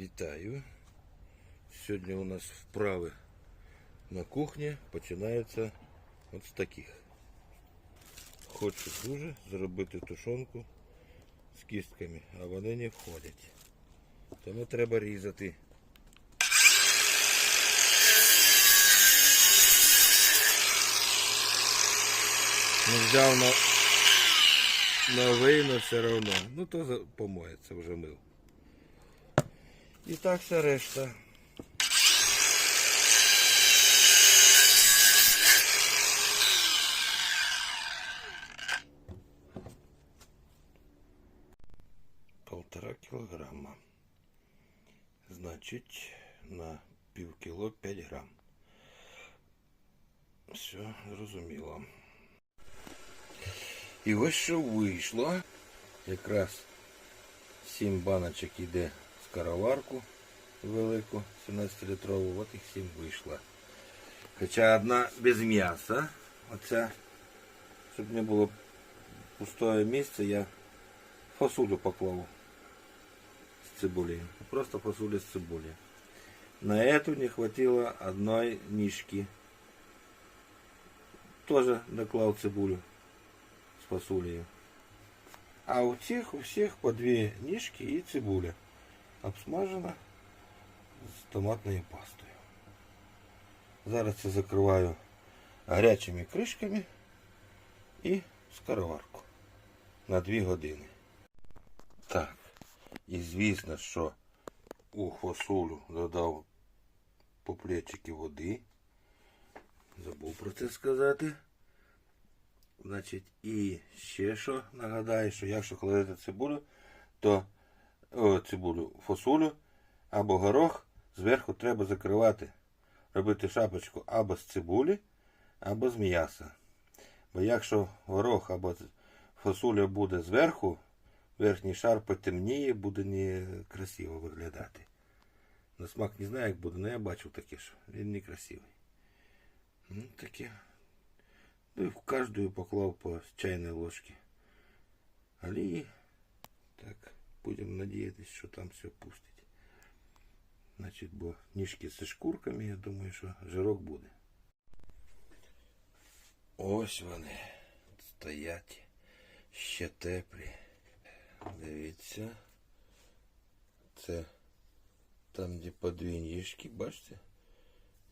Вітаю. Сьогодні у нас вправи на кухні починаються от з таких. Хочу дуже зробити тушонку з кістками, а вони не входять. Тому треба різати. Не взяв на новий, но все равно. Ну то помоється вже мив. І так вся решта. Полтора кілограма. Значить, на пів кіло 5 грам. Все зрозуміло. І ось що вийшло. Якраз 7 баночок йде караварку велику, 17-літрову, от їх 7 вийшло. Хоча одна без м'яса. Оця, щоб не було пустое місце, я фасолю поклав з цибулею. Просто фасолю з цибулею. На эту не хватило одной нишки. Тоже доклав цибулю з фасолею. А у цих у всіх по дві ніжки і цибуля. Обсмажена з томатною пастою. Зараз це закриваю гарячими кришками і скороварку на 2 години. Так. І звісно, що у фасолю додав по плечики води. Забув про це сказати. Значить, і ще що нагадаю, що якщо кладете цибулю, то цибулю, фасолю або горох зверху треба закривати, робити шапочку або з цибулі, або з м'яса. Бо якщо горох або фасоля буде зверху, верхній шар потемніє, буде некрасиво виглядати. На смак не знаю, як буде, але я бачив таке, що він некрасивий. Ну, таке. Ну и в каждую поклал по чайной ложке олії. Так, будемо надіятися, що там все пустить. Значить, бо ніжки зі шкурками, я думаю, що жирок буде. Ось вони стоять ще теплі. Дивіться. Це там, де по дві ніжки, бачите?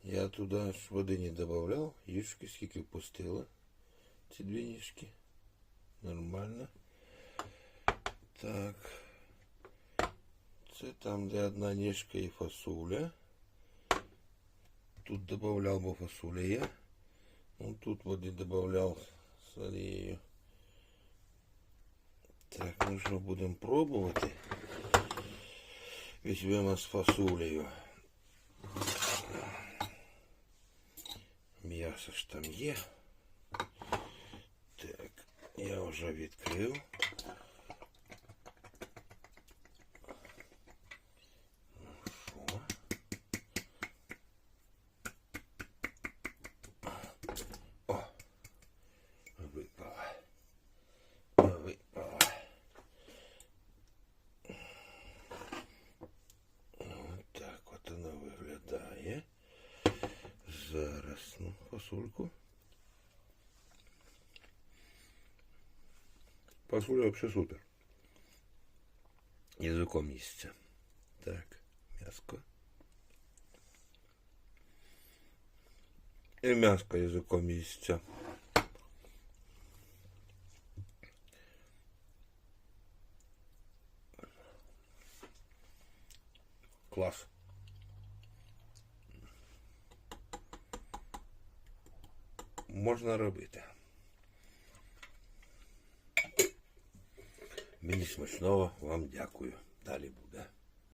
Я туди ж води не додавав, їжки скільки пустила. Ці дві ніжки. Нормально. Так. Це там, де одна ніжка і фасоля. Тут додавав, бо фасоля є. Ну, тут води додавав з олією. Так, ну що, будемо пробувати. Візьмемо з фасолею. М'ясо ж там є. Так, я вже відкрив. Ну що? О! Випала. Випала. Ось так от воно виглядає. Зараз, ну, фасольку. Фасоля вообще супер. Языком їсться. Так, м'яско. І м'яско язиком їсться. Клас. Можна робити. Мені смачного, вам дякую. Далі буде.